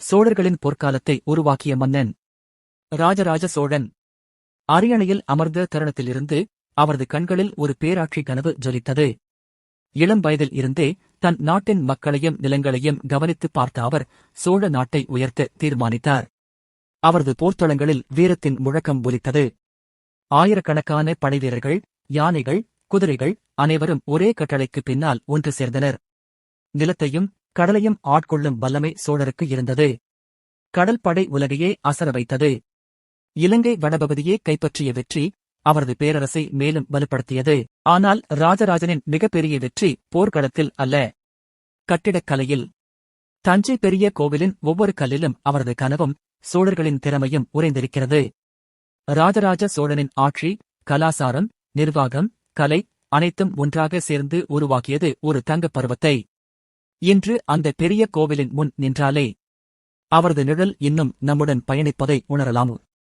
சோழர்களின் பொற்காலத்தை உருவாக்கிய மன்னன் ராஜராஜ சோழன். அரியணையில் அமர்ந்த தருணத்திலிருந்து அவரது கண்களில் ஒரு பேராட்சி கனவு ஜொலித்தது. இளம் வயதில் இருந்தே தன் நாட்டின் மக்களையும் நிலங்களையும் கவனித்துப் பார்த்த அவர் சோழ நாட்டை உயர்த்த தீர்மானித்தார். அவரது போர்த்தளங்களில் வீரத்தின் முழக்கம் ஒலித்தது. ஆயிரக்கணக்கான படைவீரர்கள் யானைகள் குதிரைகள் அனைவரும் ஒரே கட்டளைக்கு பின்னால் ஒன்று சேர்ந்தனர். நிலத்தையும் கடலையும் ஆட்கொள்ளும் வல்லமை சோழருக்கு இருந்தது. கடல் படை உலகையே அசர வைத்தது. இலங்கை வடபகுதியே கைப்பற்றிய வெற்றி அவரது பேரரசை மேலும் வலுப்படுத்தியது. ஆனால் ராஜராஜனின் மிகப்பெரிய வெற்றி போர்க்களத்தில் அல்ல. கட்டிடக்கலையில் தஞ்சை பெரிய கோவிலின் ஒவ்வொரு கல்லிலும் அவரது கனவும் சோழர்களின் திறமையும் உறைந்திருக்கிறது. ராஜராஜ சோழனின் ஆட்சி கலாசாரம் நிர்வாகம் கலை அனைத்தும் ஒன்றாக சேர்ந்து உருவாக்கியது ஒரு தங்கப் பருவத்தை. இன்று அந்த பெரிய கோவிலின் முன் நின்றாலே. அவரது நிழல் இன்னும் நம்முடன் பயணிப்பதை உணரலாமோ?